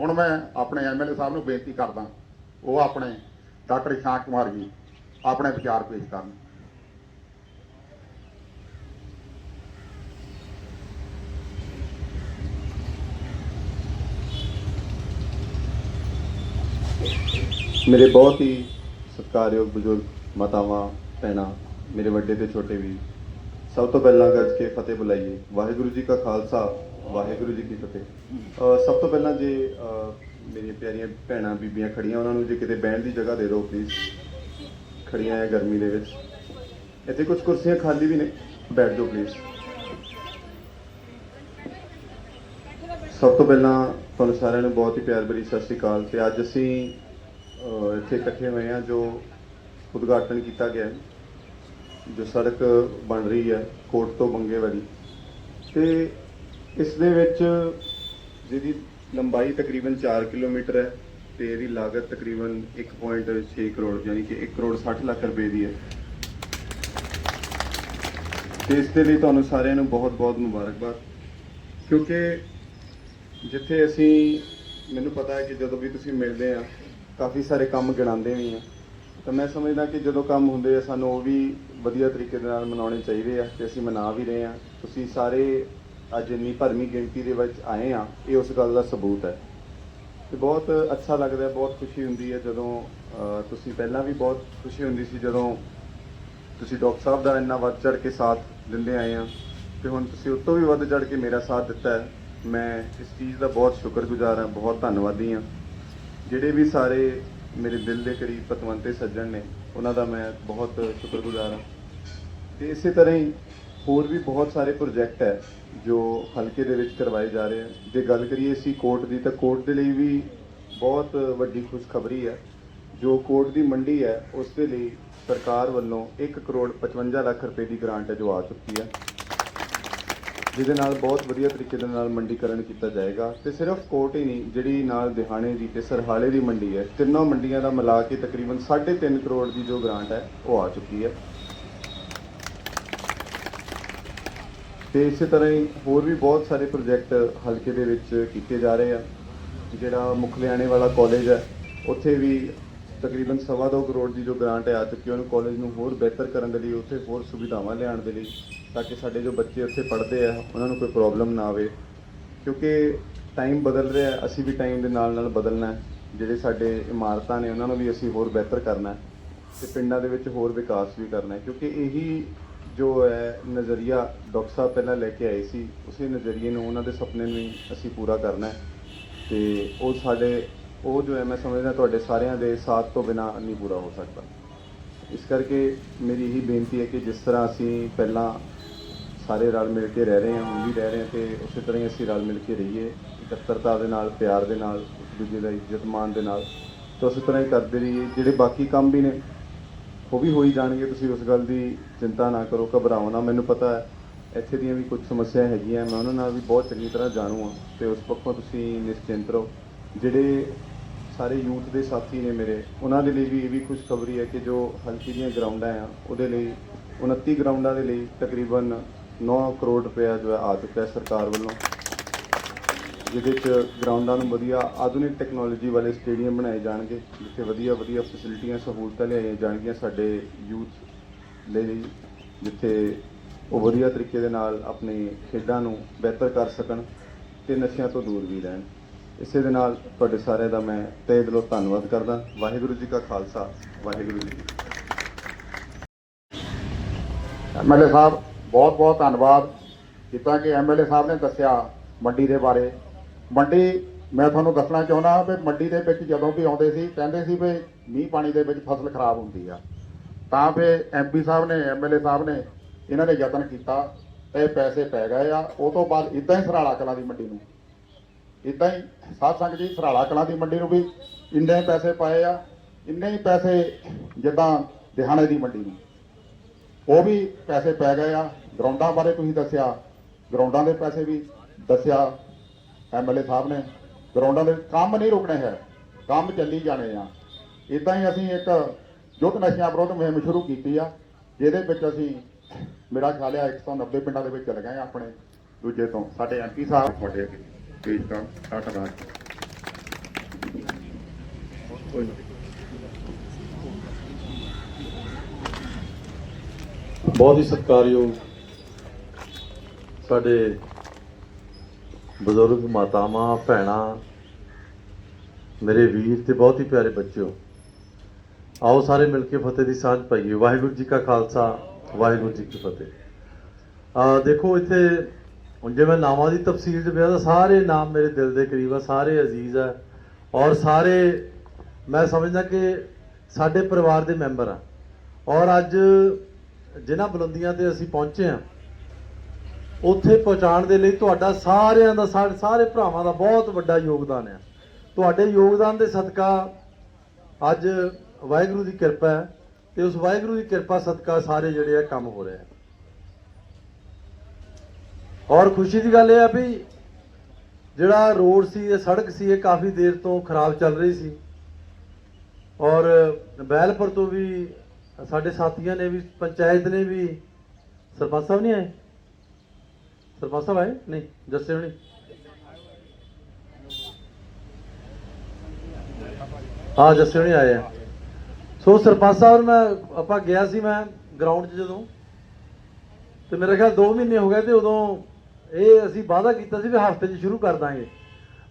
ਹੁਣ ਮੈਂ ਆਪਣੇ ਐਮਐਲਏ ਸਾਹਿਬ ਨੂੰ ਬੇਨਤੀ ਕਰਦਾ। ਉਹ ਆਪਣੇ ਡਾਕਟਰ ਸ਼ਾਂਤ ਕੁਮਾਰ ਜੀ ਆਪਣੇ ਵਿਚਾਰ ਪੇਸ਼ ਕਰਨ। ਮੇਰੇ ਬਹੁਤ ਹੀ ਸਤਿਕਾਰਯੋਗ ਬਜ਼ੁਰਗ ਮਾਤਾਵਾਂ, ਭੈਣਾਂ, ਮੇਰੇ ਵੱਡੇ ਤੇ ਛੋਟੇ ਵੀ ਸਭ ਤੋਂ ਪਹਿਲਾਂ ਗੱਜ ਕੇ ਫਤਿਹ ਬੁਲਾਈਏ। ਵਾਹਿਗੁਰੂ ਜੀ ਕਾ ਖਾਲਸਾ, ਵਾਹਿਗੁਰੂ ਜੀ ਕੀ ਫਤਿਹ। ਸਭ ਤੋਂ ਪਹਿਲਾਂ ਜੇ ਮੇਰੀਆਂ ਪਿਆਰੀਆਂ ਭੈਣਾਂ, ਬੀਬੀਆਂ ਖੜੀਆਂ, ਉਹਨਾਂ ਨੂੰ ਜੇ ਕਿਤੇ ਬਹਿਣ ਦੀ ਜਗ੍ਹਾ ਦੇ ਦਿਓ ਪਲੀਜ਼ ਖੜੀਆਂ ਆ ਗਰਮੀ ਦੇ ਵਿੱਚ। ਇੱਥੇ ਕੁਝ ਕੁਰਸੀਆਂ ਖਾਲੀ ਵੀ ਨੇ। ਬੈਠ ਜਾਓ ਪਲੀਜ਼ ਸਭ ਤੋਂ ਪਹਿਲਾਂ ਤੁਹਾਨੂੰ ਸਾਰਿਆਂ ਨੂੰ ਬਹੁਤ ਹੀ ਪਿਆਰ ਭਰੀ ਸਤਿ ਸ਼੍ਰੀ ਅਕਾਲ। ਤੇ ਅੱਜ ਅਸੀਂ ਇੱਥੇ ਇਕੱਠੇ ਹੋਏ ਹਾਂ, ਜੋ ਉਦਘਾਟਨ ਕੀਤਾ ਗਿਆ ਹੈ, ਜੋ ਸੜਕ ਬਣ ਰਹੀ ਹੈ, ਕੋਟ ਤੋਂ ਬੰਗੇ ਵਾਲੀ। ਤੇ ਇਸ ਦੇ ਵਿੱਚ ਜਿਹਦੀ ਲੰਬਾਈ ਤਕਰੀਬਨ 4 ਕਿਲੋਮੀਟਰ ਹੈ ਤੇ ਇਹਦੀ ਲਾਗਤ ਤਕਰੀਬਨ 1.6 ਕਰੋੜ, ਯਾਨੀ ਕਿ 1 ਕਰੋੜ 60 ਲੱਖ ਰੁਪਏ ਦੀ ਹੈ। ਤੇ ਇਸ ਦੇ ਲਈ ਤੁਹਾਨੂੰ ਸਾਰਿਆਂ ਨੂੰ ਬਹੁਤ-ਬਹੁਤ ਮੁਬਾਰਕਬਾਦ, ਕਿਉਂਕਿ ਜਿੱਥੇ ਅਸੀਂ, ਮੈਨੂੰ ਪਤਾ ਹੈ ਕਿ ਜਦੋਂ ਵੀ ਤੁਸੀਂ ਮਿਲਦੇ ਆ, ਕਾਫੀ ਸਾਰੇ ਕੰਮ ਗਿਣਾਉਂਦੇ ਵੀ ਆ। ਤਾਂ ਮੈਂ ਸਮਝਦਾ ਕਿ ਜਦੋਂ ਕੰਮ ਹੁੰਦੇ ਆ, ਸਾਨੂੰ ਉਹ ਵੀ ਵਧੀਆ ਤਰੀਕੇ ਦੇ ਨਾਲ ਮਨਾਉਣੇ ਚਾਹੀਦੇ ਆ, ਤੇ ਅਸੀਂ ਮਨਾ ਵੀ ਰਹੇ ਆ। ਤੁਸੀਂ ਸਾਰੇ ਅੱਜ ਇੰਨੀ ਭਰਵੀਂ ਗਿਣਤੀ ਦੇ ਵਿੱਚ ਆਏ ਆ ਇਹ ਉਸ ਗੱਲ ਦਾ ਸਬੂਤ ਹੈ। ਤੇ ਬਹੁਤ ਅੱਛਾ ਲੱਗਦਾ ਹੈ ਬਹੁਤ ਖੁਸ਼ੀ ਹੁੰਦੀ ਹੈ ਜਦੋਂ ਤੁਸੀਂ ਪਹਿਲਾਂ ਵੀ ਬਹੁਤ ਖੁਸ਼ੀ ਹੁੰਦੀ ਸੀ ਜਦੋਂ ਤੁਸੀਂ ਡਾਕਟਰ ਸਾਹਿਬ ਦਾ ਇੰਨਾ ਵੱਧ ਚੜ ਕੇ ਸਾਥ ਦਿੰਦੇ ਆਏ ਆ ਤੇ ਹੁਣ ਤੁਸੀਂ ਉਸ ਤੋਂ ਵੀ ਵੱਧ ਚੜ ਕੇ ਮੇਰਾ ਸਾਥ ਦਿੱਤਾ ਹੈ। ਮੈਂ ਇਸ ਚੀਜ਼ ਦਾ ਬਹੁਤ ਸ਼ੁਕਰਗੁਜ਼ਾਰ ਹਾਂ, ਬਹੁਤ ਧੰਨਵਾਦੀ ਹਾਂ। ਜਿਹੜੇ ਵੀ ਸਾਰੇ ਮੇਰੇ ਦਿਲ ਦੇ ਕਰੀਬ ਪਤਵੰਤੇ ਸੱਜਣ ਨੇ, ਉਹਨਾਂ ਦਾ ਮੈਂ ਬਹੁਤ ਸ਼ੁਕਰਗੁਜ਼ਾਰ ਹਾਂ। ਤੇ ਇਸੇ ਤਰ੍ਹਾਂ ਹੀ ਹੋਰ ਵੀ ਬਹੁਤ ਸਾਰੇ ਪ੍ਰੋਜੈਕਟ ਹੈ। ਜੋ ਹਲਕੇ ਦੇ ਵਿੱਚ ਕਰਵਾਏ ਜਾ ਰਹੇ ਹਨ ਜੇ ਗੱਲ ਕਰੀਏ ਅਸੀਂ ਕੋਰਟ ਦੀ, ਤਾਂ ਕੋਰਟ ਦੇ ਲਈ ਵੀ ਬਹੁਤ ਵੱਡੀ ਖੁਸ਼ਖਬਰੀ ਹੈ ਜੋ ਕੋਰਟ ਦੀ ਮੰਡੀ ਹੈ ਉਸ ਦੇ ਲਈ ਸਰਕਾਰ ਵੱਲੋਂ 1 ਕਰੋੜ 55 ਲੱਖ ਰੁਪਏ ਦੀ ਗ੍ਰਾਂਟ ਹੈ ਜੋ ਆ ਚੁੱਕੀ ਹੈ ਜਿਹਦੇ ਨਾਲ ਬਹੁਤ ਵਧੀਆ ਤਰੀਕੇ ਦੇ ਨਾਲ ਮੰਡੀਕਰਨ ਕੀਤਾ ਜਾਏਗਾ। ਤੇ ਸਿਰਫ ਕੋਰਟ ਹੀ ਨਹੀਂ, ਜਿਹੜੀ ਨਾਲ ਦਿਹਾਣੇ ਦੀ ਤੇ ਸਰਹਾਲੇ ਦੀ ਮੰਡੀ ਹੈ, ਤਿੰਨੋਂ ਮੰਡੀਆਂ ਦਾ ਮਿਲਾ ਕੇ ਤਕਰੀਬਨ 3.5 ਕਰੋੜ ਦੀ ਜੋ ਗ੍ਰਾਂਟ ਹੈ, ਉਹ ਆ ਚੁੱਕੀ ਹੈ। ਤੇ ਇਸੇ ਤਰ੍ਹਾਂ ਹੀ ਹੋਰ ਵੀ ਬਹੁਤ ਸਾਰੇ ਪ੍ਰੋਜੈਕਟ ਹਲਕੇ ਦੇ ਵਿੱਚ ਕੀਤੇ ਜਾ ਰਹੇ ਆ। ਜਿਹੜਾ ਮੁੱਖ ਲਿਆਣੇ ਵਾਲਾ ਕਾਲਜ ਹੈ, ਉੱਥੇ ਵੀ ਤਕਰੀਬਨ ਸਵਾ ਦੋ ਕਰੋੜ ਦੀ ਜੋ ਗ੍ਰਾਂਟ ਹੈ ਆ ਚੁੱਕੀ ਹੈ, ਉਹਨੂੰ ਕਾਲਜ ਨੂੰ ਹੋਰ ਬਿਹਤਰ ਕਰਨ ਦੇ ਲਈ, ਉੱਥੇ ਹੋਰ ਸੁਵਿਧਾਵਾਂ ਲਿਆਉਣ ਦੇ ਲਈ, ਤਾਂ ਕਿ ਸਾਡੇ ਜੋ ਬੱਚੇ ਉੱਥੇ ਪੜ੍ਹਦੇ ਆ, ਉਹਨਾਂ ਨੂੰ ਕੋਈ ਪ੍ਰੋਬਲਮ ਨਾ ਆਵੇ। ਕਿਉਂਕਿ ਟਾਈਮ ਬਦਲ ਰਿਹਾ ਅਸੀਂ ਵੀ ਟਾਈਮ ਦੇ ਨਾਲ ਨਾਲ ਬਦਲਣਾ ਜਿਹੜੇ ਸਾਡੇ ਇਮਾਰਤਾਂ ਨੇ, ਉਹਨਾਂ ਨੂੰ ਵੀ ਅਸੀਂ ਹੋਰ ਬਿਹਤਰ ਕਰਨਾ ਹੈ ਤੇ ਪਿੰਡਾਂ ਦੇ ਵਿੱਚ ਹੋਰ ਵਿਕਾਸ ਵੀ ਕਰਨਾ ਕਿਉਂਕਿ ਇਹੀ ਜੋ ਹੈ ਨਜ਼ਰੀਆ ਡਾਕਟਰ ਸਾਹਿਬ ਪਹਿਲਾਂ ਲੈ ਕੇ ਆਏ ਸੀ, ਉਸੇ ਨਜ਼ਰੀਏ ਨੂੰ ਉਹਨਾਂ ਦੇ ਸੁਪਨੇ ਨੂੰ ਹੀ ਅਸੀਂ ਪੂਰਾ ਕਰਨਾ ਹੈ ਤੇ ਉਹ ਸਾਡੇ, ਉਹ ਜੋ ਹੈ, ਮੈਂ ਸਮਝਦਾ ਤੁਹਾਡੇ ਸਾਰਿਆਂ ਦੇ ਸਾਥ ਤੋਂ ਬਿਨਾ ਨਹੀਂ ਪੂਰਾ ਹੋ ਸਕਦਾ। ਇਸ ਕਰਕੇ ਮੇਰੀ ਇਹੀ ਬੇਨਤੀ ਹੈ ਕਿ ਜਿਸ ਤਰ੍ਹਾਂ ਅਸੀਂ ਪਹਿਲਾਂ ਸਾਰੇ ਰਲ ਮਿਲ ਕੇ ਰਹਿ ਰਹੇ ਹਾਂ, ਹੁਣ ਵੀ ਰਹਿ ਰਹੇ ਹਾਂ ਤੇ ਉਸੇ ਤਰ੍ਹਾਂ ਹੀ ਅਸੀਂ ਰਲ ਮਿਲ ਕੇ ਰਹੀਏ, ਇਕੱਤਰਤਾ ਦੇ ਨਾਲ, ਪਿਆਰ ਦੇ ਨਾਲ, ਇੱਕ ਦੂਜੇ ਦਾ ਇੱਜ਼ਤ ਮਾਣ ਦੇ ਨਾਲ, ਤਾਂ ਉਸੇ ਤਰ੍ਹਾਂ ਹੀ ਕਰਦੇ ਰਹੀਏ। ਜਿਹੜੇ ਬਾਕੀ ਕੰਮ ਵੀ ਨੇ ਉਹ ਵੀ ਹੋਈ ਜਾਣਗੇ, ਤੁਸੀਂ ਉਸ ਗੱਲ ਦੀ ਚਿੰਤਾ ਨਾ ਕਰੋ, ਘਬਰਾਓ ਨਾ। ਮੈਨੂੰ ਪਤਾ ਹੈ, ਇੱਥੇ ਦੀਆਂ ਵੀ ਕੁਝ ਸਮੱਸਿਆ ਹੈਗੀਆਂ, ਮੈਂ ਉਹਨਾਂ ਨਾਲ ਵੀ ਬਹੁਤ ਚੰਗੀ ਤਰ੍ਹਾਂ ਜਾਣੂ ਹਾਂ ਤੇ ਉਸ ਪੱਖੋਂ ਤੁਸੀਂ ਨਿਸ਼ਚਿੰਤ ਰਹੋ। ਜਿਹੜੇ ਸਾਰੇ ਯੂਥ ਦੇ ਸਾਥੀ ਨੇ ਮੇਰੇ, ਉਹਨਾਂ ਦੇ ਲਈ ਵੀ ਇਹ ਵੀ ਖੁਸ਼ਖਬਰੀ ਹੈ ਕਿ ਜੋ ਹਲਕੀ ਦੀਆਂ ਗਰਾਊਂਡਾਂ ਆ, ਉਹਦੇ ਲਈ 29 ਗਰਾਊਂਡਾਂ ਦੇ ਲਈ ਤਕਰੀਬਨ 9 ਕਰੋੜ ਰੁਪਇਆ ਜੋ ਹੈ ਆ ਚੁੱਕਾ ਹੈ ਸਰਕਾਰ ਵੱਲੋਂ। ਜਿਹਦੇ ਚ ਗਰਾਊਂਡਾਂ ਨੂੰ ਵਧੀਆ ਆਧੁਨਿਕ ਟੈਕਨੋਲੋਜੀ ਵਾਲੇ ਸਟੇਡੀਅਮ ਬਣਾਏ ਜਾਣਗੇ, ਜਿੱਥੇ ਵਧੀਆ ਵਧੀਆ ਫੈਸਿਲਿਟੀਆਂ ਸਹੂਲਤਾਂ ਲਿਆਈਆਂ ਜਾਣਗੀਆਂ ਸਾਡੇ ਯੂਥ ਲਈ, ਜਿੱਥੇ ਉਹ ਵਧੀਆ ਤਰੀਕੇ ਦੇ ਨਾਲ ਆਪਣੀ ਖੇਡਾਂ ਨੂੰ ਬਿਹਤਰ ਕਰ ਸਕਣ ਤੇ ਨਸ਼ਿਆਂ ਤੋਂ ਦੂਰ ਵੀ ਰਹਿਣ। ਇਸੇ ਦੇ ਨਾਲ ਤੁਹਾਡੇ ਸਾਰਿਆਂ ਦਾ ਮੈਂ ਤਹਿ ਦਿਲੋਂ ਧੰਨਵਾਦ ਕਰਦਾ। ਵਾਹਿਗੁਰੂ ਜੀ ਕਾ ਖਾਲਸਾ, ਵਾਹਿਗੁਰੂ ਜੀ ਕੀ ਫਤਿਹ। ਐਮਐਲਏ ਸਾਹਿਬ, ਬਹੁਤ ਬਹੁਤ ਧੰਨਵਾਦ। ਜਿੱਦਾਂ ਕਿ ਐਮਐਲਏ ਸਾਹਿਬ ਨੇ ਦੱਸਿਆ ਮੰਡੀ ਦੇ ਬਾਰੇ ਮੰਡੀ, ਮੈਂ ਤੁਹਾਨੂੰ ਦੱਸਣਾ ਚਾਹੁੰਦਾ ਵੀ ਮੰਡੀ ਦੇ ਵਿੱਚ ਜਦੋਂ ਵੀ ਆਉਂਦੇ ਸੀ, ਕਹਿੰਦੇ ਸੀ ਵੀ ਮੀਂਹ ਪਾਣੀ ਦੇ ਵਿੱਚ ਫਸਲ ਖਰਾਬ ਹੁੰਦੀ ਆ। ਤਾਂ ਫਿਰ ਐਮਪੀ ਸਾਹਿਬ ਨੇ ਐਮਐਲਏ ਸਾਹਿਬ ਨੇ ਇਹਨਾਂ ਨੇ ਯਤਨ ਕੀਤਾ, ਇਹ ਪੈਸੇ ਪੈ ਗਏ ਆ। ਉਹ ਤੋਂ ਬਾਅਦ ਇਦਾਂ ਹੀ ਸਰਾਲਾ ਕਲਾਂ ਦੀ ਮੰਡੀ ਨੂੰ। ਇਦਾਂ ਹੀ ਸਾਧ ਸੰਗਤ ਜੀ ਸਰਾਲਾ ਕਲਾਂ ਦੀ ਮੰਡੀ ਨੂੰ ਵੀ ਇੰਨੇ ਪੈਸੇ ਪਾਏ ਆ, ਇੰਨੇ ਹੀ ਪੈਸੇ ਜਿੱਦਾਂ ਦਿਹਾਣੇ ਦੀ ਮੰਡੀ ਨੂੰ। ਉਹ ਵੀ ਪੈਸੇ ਪੈ ਗਏ ਆ। ਗਰਾਊਂਡਾਂ ਬਾਰੇ ਤੁਸੀਂ ਦੱਸਿਆ, ਗਰਾਊਂਡਾਂ ਦੇ ਪੈਸੇ ਵੀ ਦੱਸਿਆ। ਐਮਐਲਏ ਸਾਹਿਬ ਨੇ ਗਰਾਊਂਡਾਂ ਦੇ ਕੰਮ ਨਹੀਂ ਰੁਕਣੇ ਹੈ, ਕੰਮ ਚੱਲੀ ਜਾਣੇ ਆ। ਇਦਾਂ ਹੀ ਅਸੀਂ ਇੱਕ ਯੁੱਧ ਨਸ਼ਿਆਂ ਵਿਰੁੱਧ ਮੁਹਿੰਮ ਸ਼ੁਰੂ ਕੀਤੀ ਆ, ਜਿਹਦੇ ਵਿੱਚ ਅਸੀਂ ਮੇਰਾ ਖਿਆਲ ਆ 190 ਪਿੰਡਾਂ ਦੇ ਵਿੱਚ ਚਲੇ ਗਏ ਆ ਆਪਣੇ ਦੂਜੇ ਤੋਂ। ਸਾਡੇ ਐਮਪੀ ਸਾਹਿਬ ਤੁਹਾਡੇ ਪੇਜ ਦਾ ਟਾਟਾ ਰਾਜ ਬਹੁਤ ਹੀ ਸਤਿਕਾਰਯੋਗ ਸਾਡੇ ਬਜ਼ੁਰਗ, ਮਾਤਾਵਾਂ, ਭੈਣਾਂ, ਮੇਰੇ ਵੀਰ ਤੇ ਬਹੁਤ ਹੀ ਪਿਆਰੇ ਬੱਚਿਓ, ਆਓ ਸਾਰੇ ਮਿਲ ਕੇ ਫਤਿਹ ਦੀ ਸਾਂਝ ਪਾਈਏ। ਵਾਹਿਗੁਰੂ ਜੀ ਕਾ ਖਾਲਸਾ, ਵਾਹਿਗੁਰੂ ਜੀ ਕੀ ਫਤਿਹ। ਆ ਦੇਖੋ ਇੱਥੇ, ਹੁਣ ਜੇ ਮੈਂ ਨਾਵਾਂ ਦੀ ਤਫਸੀਲ 'ਚ ਪਿਆ ਤਾਂ ਸਾਰੇ ਨਾਮ ਮੇਰੇ ਦਿਲ ਦੇ ਕਰੀਬ ਆ, ਸਾਰੇ ਅਜ਼ੀਜ਼ ਆ ਔਰ ਸਾਰੇ, ਮੈਂ ਸਮਝਦਾ ਕਿ ਸਾਡੇ ਪਰਿਵਾਰ ਦੇ ਮੈਂਬਰ ਆ। ਔਰ ਅੱਜ ਜਿਨ੍ਹਾਂ ਬੁਲੰਦੀਆਂ ਤੇ ਅਸੀਂ ਪਹੁੰਚੇ ਆ ਉੱਥੇ ਪਹੁੰਚਾਉਣ ਦੇ ਲਈ ਤੁਹਾਡਾ ਸਾਰਿਆਂ ਦਾ ਸਾਡੇ ਸਾਰੇ ਭਰਾਵਾਂ ਦਾ ਬਹੁਤ ਵੱਡਾ ਯੋਗਦਾਨ ਹੈ। ਤੁਹਾਡੇ ਯੋਗਦਾਨ ਦੇ ਸਦਕਾ ਅੱਜ ਵਾਹਿਗੁਰੂ ਦੀ ਕਿਰਪਾ ਹੈ ਤੇ ਉਸ ਵਾਹਿਗੁਰੂ ਦੀ ਕਿਰਪਾ ਸਦਕਾ ਸਾਰੇ ਜਿਹੜੇ ਆ ਕੰਮ ਹੋ ਰਹੇ ਆ ਔਰ ਖੁਸ਼ੀ ਦੀ ਗੱਲ ਇਹ ਆ ਵੀ ਜਿਹੜਾ ਰੋਡ ਸੀ, ਇਹ ਸੜਕ ਸੀ, ਇਹ ਕਾਫੀ ਦੇਰ ਤੋਂ ਖਰਾਬ ਚੱਲ ਰਹੀ ਸੀ। ਔਰ ਬੈਲਪੁਰ ਤੋਂ ਵੀ ਸਾਡੇ ਸਾਥੀਆਂ ਨੇ ਵੀ, ਪੰਚਾਇਤ ਨੇ ਵੀ ਸਰਪੰਚ ਸਾਹਿਬ ਨਹੀਂ ਆਏ? ਸਰਪੰਚ ਸਾਹਿਬ ਆਏ? ਨਹੀਂ, ਜੱਸੇ ਹੋਣੀ। ਹਾਂ, ਜੱਸੇ ਹੋਣੀ ਆਏ ਆ। ਸੋ ਸਰਪੰਚ ਸਾਹਿਬ ਮੈਂ, ਆਪਾਂ ਗਿਆ ਸੀ ਮੈਂ ਗਰਾਊਂਡ 'ਚ ਜਦੋਂ। ਤੇ ਮੇਰੇ ਖਿਆਲ 2 ਮਹੀਨੇ ਹੋ ਗਏ ਤੇ ਉਦੋਂ ਇਹ ਅਸੀਂ ਵਾਅਦਾ ਕੀਤਾ ਸੀ ਵੀ ਹਫ਼ਤੇ 'ਚ ਸ਼ੁਰੂ ਕਰ ਦਾਂਗੇ।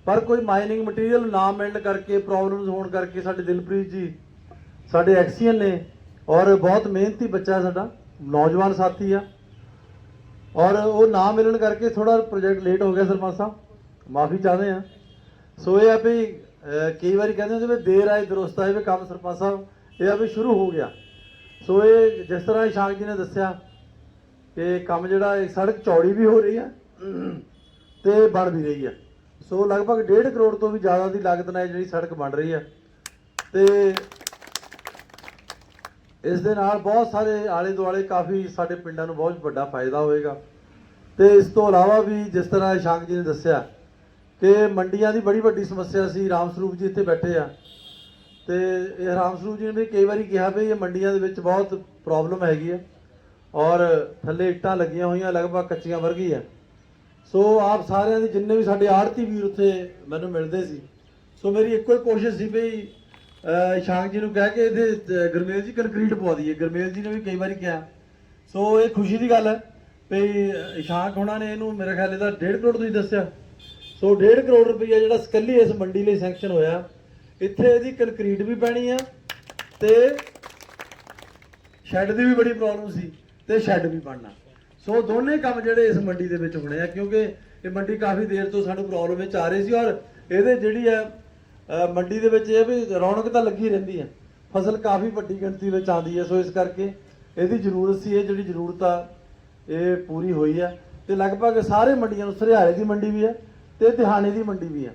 ਪਰ ਕੋਈ ਮਾਈਨਿੰਗ ਮਟੀਰੀਅਲ ਨਾ ਮਿਲਣ ਕਰਕੇ ਪ੍ਰੋਬਲਮਸ ਹੋਣ ਕਰਕੇ ਸਾਡੇ ਦਿਲਪ੍ਰੀਤ ਜੀ, ਸਾਡੇ ਐਕਸੀਅਨ ਨੇ ਔਰ ਬਹੁਤ ਮਿਹਨਤੀ ਬੱਚਾ ਹੈ ਸਾਡਾ, ਨੌਜਵਾਨ ਸਾਥੀ ਆ। ਔਰ ਉਹ ਨਾ ਮਿਲਣ ਕਰਕੇ ਥੋੜਾ ਪ੍ਰੋਜੈਕਟ ਲੇਟ ਹੋ ਗਿਆ ਸਰਪੰਚ ਸਾਹਿਬ। ਮਾਫੀ ਚਾਹਦੇ ਆ ਸੋ ਇਹ ਆ ਵੀ ਕਈ ਵਾਰੀ ਕਹਿੰਦੇ ਹੁੰਦੇ ਵੀ ਦੇਰ ਆਏ ਦਰੁਸਤ ਆਏ ਵੀ ਕੰਮ ਸਰਪੰਚ ਸਾਹਿਬ, ਇਹ ਆ ਵੀ ਸ਼ੁਰੂ ਹੋ ਗਿਆ। ਸੋ ਇਹ ਜਿਸ ਤਰ੍ਹਾਂ ਇਸ਼ਾਕ ਜੀ ਨੇ ਦੱਸਿਆ ਕਿ ਕੰਮ ਜਿਹੜਾ ਇਹ ਸੜਕ ਚੌੜੀ ਵੀ ਹੋ ਰਹੀ ਆ ਤੇ ਬਣ ਵੀ ਰਹੀ ਆ। ਸੋ ਲਗਭਗ 1.5 ਕਰੋੜ ਤੋਂ ਵੀ ਜ਼ਿਆਦਾ ਦੀ ਲਾਗਤ ਨਾਲ ਜਿਹੜੀ ਸੜਕ ਬਣ ਰਹੀ ਆ। ਤੇ ਇਸ ਦੇ ਨਾਲ ਬਹੁਤ ਸਾਰੇ ਆਲੇ ਦੁਆਲੇ ਕਾਫੀ ਸਾਡੇ ਪਿੰਡਾਂ ਨੂੰ ਬਹੁਤ ਵੱਡਾ ਫਾਇਦਾ ਹੋਏਗਾ। ਤੇ ਇਸ ਤੋਂ ਇਲਾਵਾ ਵੀ ਜਿਸ ਤਰ੍ਹਾਂ ਸ਼ਾਂਕ ਜੀ ਨੇ ਦੱਸਿਆ ਕਿ ਮੰਡੀਆਂ ਦੀ ਬੜੀ ਵੱਡੀ ਸਮੱਸਿਆ ਸੀ ਰਾਮ ਸਰੂਪ ਜੀ ਇੱਥੇ ਬੈਠੇ ਆ। ਤੇ ਇਹ ਰਾਮ ਸਰੂਪ ਜੀ ਨੇ ਵੀ ਕਈ ਵਾਰੀ ਕਿਹਾ ਵੀ ਇਹ ਮੰਡੀਆਂ ਦੇ ਵਿੱਚ ਬਹੁਤ ਪ੍ਰੋਬਲਮ ਹੈਗੀ ਹੈ ਔਰ ਥੱਲੇ ਇੱਟਾਂ ਲੱਗੀਆਂ ਹੋਈਆਂ, ਲਗਭਗ ਕੱਚੀਆਂ ਵਰਗੀ ਆ। ਸੋ ਆਪ ਸਾਰਿਆਂ ਦੇ ਜਿੰਨੇ ਵੀ ਸਾਡੇ ਆੜਤੀ ਵੀਰ ਉੱਥੇ ਮੈਨੂੰ ਮਿਲਦੇ ਸੀ, ਸੋ ਮੇਰੀ ਇੱਕੋ ਹੀ ਕੋਸ਼ਿਸ਼ ਸੀ ਵੀ ਅਹ ਜੀ ਨੂੰ ਕਹਿ ਕੇ ਇਹਦੇ, ਅਹ ਗੁਰਮੇਲ ਜੀ ਕੰਕਰੀਟ ਪਵਾ ਦਈਏ। ਗੁਰਮੇਲ ਜੀ ਨੇ ਵੀ ਕਈ ਵਾਰੀ ਕਿਹਾ। ਸੋ ਇਹ ਖੁਸ਼ੀ ਦੀ ਗੱਲ ਹੈ ਵੀ ਇਸ਼ਾਕ ਹੋਣਾ ਨੇ ਇਹਨੂੰ ਮੇਰੇ ਖਿਆਲ ਇਹਦਾ 1.5 ਕਰੋੜ ਤੁਸੀਂ ਦੱਸਿਆ। ਸੋ 1.5 ਕਰੋੜ ਰੁਪਈਆ ਜਿਹੜਾ ਸਕੱਲੀ ਇਸ ਮੰਡੀ ਲਈ ਸੈਂਕਸ਼ਨ ਹੋਇਆ। ਇੱਥੇ ਇਹਦੀ ਕੰਕਰੀਟ ਵੀ ਪੈਣੀ ਆ ਤੇ ਸ਼ੈੱਡ ਦੀ ਵੀ ਬੜੀ ਪ੍ਰੋਬਲਮ ਸੀ ਤੇ ਸ਼ੈੱਡ ਵੀ ਬਣਨਾ। ਸੋ ਦੋਨੇ ਕੰਮ ਜਿਹੜੇ ਇਸ ਮੰਡੀ ਦੇ ਵਿੱਚ ਹੋਣੇ ਆ, ਕਿਉਂਕਿ ਇਹ ਮੰਡੀ ਕਾਫੀ ਦੇਰ ਤੋਂ ਸਾਨੂੰ ਪ੍ਰੋਬਲਮ ਵਿੱਚ ਆ ਰਹੀ ਸੀ ਔਰ ਇਹਦੇ ਜਿਹੜੀ ਹੈ ਮੰਡੀ ਦੇ ਵਿੱਚ ਇਹ ਵੀ ਰੌਣਕ ਤਾਂ ਲੱਗੀ ਰਹਿੰਦੀ ਹੈ। ਫਸਲ ਕਾਫੀ ਵੱਡੀ ਗਿਣਤੀ ਵਿੱਚ ਆਉਂਦੀ ਹੈ, ਸੋ ਇਸ ਕਰਕੇ ਇਹਦੀ ਜ਼ਰੂਰਤ ਸੀ, ਇਹ ਜਿਹੜੀ ਜ਼ਰੂਰਤ ਆ, ਇਹ ਪੂਰੀ ਹੋਈ ਆ ਤੇ ਲਗਭਗ ਸਾਰੇ ਮੰਡੀਆਂ ਨੂੰ, ਸਰਿਆਲੇ ਦੀ ਮੰਡੀ ਵੀ ਹੈ ਤੇ ਦਿਹਾਣੇ ਦੀ ਮੰਡੀ ਵੀ ਹੈ।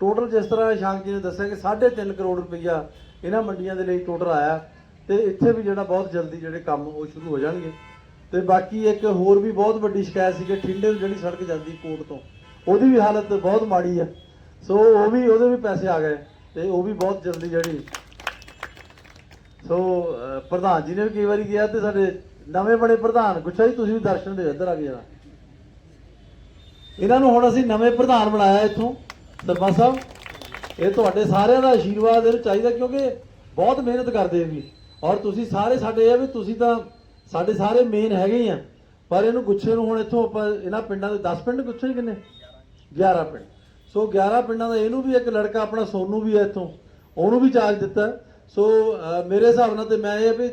ਟੋਟਲ ਜਿਸ ਤਰ੍ਹਾਂ ਸ਼ਾਂਕ ਜੀ ਨੇ ਦੱਸਿਆ ਕਿ 3.5 ਕਰੋੜ ਰੁਪਈਆ ਇਹਨਾਂ ਮੰਡੀਆਂ ਦੇ ਲਈ ਟੋਟਲ ਆਇਆ ਤੇ ਇੱਥੇ ਵੀ ਜਿਹੜਾ ਬਹੁਤ ਜਲਦੀ ਜਿਹੜੇ ਕੰਮ ਉਹ ਸ਼ੁਰੂ ਹੋ ਜਾਣਗੇ। ਤੇ ਬਾਕੀ ਇੱਕ ਹੋਰ ਵੀ ਬਹੁਤ ਵੱਡੀ ਸ਼ਿਕਾਇਤ ਸੀ ਕਿ ਠਿੰਡੇ ਨੂੰ ਜਿਹੜੀ ਸੜਕ ਜਾਂਦੀ ਕੋਟ ਤੋਂ, ਉਹਦੀ ਵੀ ਹਾਲਤ ਬਹੁਤ ਮਾੜੀ ਆ ਸੋ ਉਹ ਵੀ ਉਹਦੇ ਵੀ ਪੈਸੇ ਆ ਗਏ ਤੇ ਉਹ ਵੀ ਬਹੁਤ ਜਲਦੀ ਜਿਹੜੀ ਸੋ ਪ੍ਰਧਾਨ ਜੀ ਨੇ ਵੀ ਕਈ ਵਾਰੀ ਕਿਹਾ ਤੇ ਸਾਡੇ ਨਵੇਂ ਬਣੇ ਪ੍ਰਧਾਨ ਗੁੱਛਾ ਜੀ, ਤੁਸੀਂ ਵੀ ਦਰਸ਼ਨ ਦੇ ਇੱਧਰ ਆ ਕੇ ਜਰਾ। ਇਹਨਾਂ ਨੂੰ ਹੁਣ ਅਸੀਂ ਨਵੇਂ ਪ੍ਰਧਾਨ ਬਣਾਇਆ ਇੱਥੋਂ, ਸਰਪੰਚ ਸਾਹਿਬ। ਇਹ ਤੁਹਾਡੇ ਸਾਰਿਆਂ ਦਾ ਆਸ਼ੀਰਵਾਦ ਇਹਨੂੰ ਚਾਹੀਦਾ ਕਿਉਂਕਿ ਬਹੁਤ ਮਿਹਨਤ ਕਰਦੇ ਆ ਵੀ। ਔਰ ਤੁਸੀਂ ਸਾਰੇ ਸਾਡੇ ਆ ਵੀ ਤੁਸੀਂ ਤਾਂ ਸਾਡੇ ਸਾਰੇ ਮੇਨ ਹੈਗੇ ਹੀ ਆ। ਪਰ ਇਹਨੂੰ ਗੁੱਛੇ ਨੂੰ ਹੁਣ ਇੱਥੋਂ ਆਪਾਂ ਇਹਨਾਂ ਪਿੰਡਾਂ ਦੇ 10 ਪਿੰਡ ਗੁੱਛੇ ਹੀ ਕਿੰਨੇ? 11 ਪਿੰਡ। ਸੋ 11 ਪਿੰਡਾਂ ਦਾ ਇਹਨੂੰ ਵੀ ਇੱਕ ਲੜਕਾ, ਆਪਣਾ ਸੋਨੂ ਵੀ ਹੈ ਇੱਥੋਂ। ਉਹਨੂੰ ਵੀ ਚਾਰਜ ਦਿੱਤਾ। ਸੋ ਮੇਰੇ ਹਿਸਾਬ ਨਾਲ ਤੇ ਮੈਂ ਇਹ ਵੀ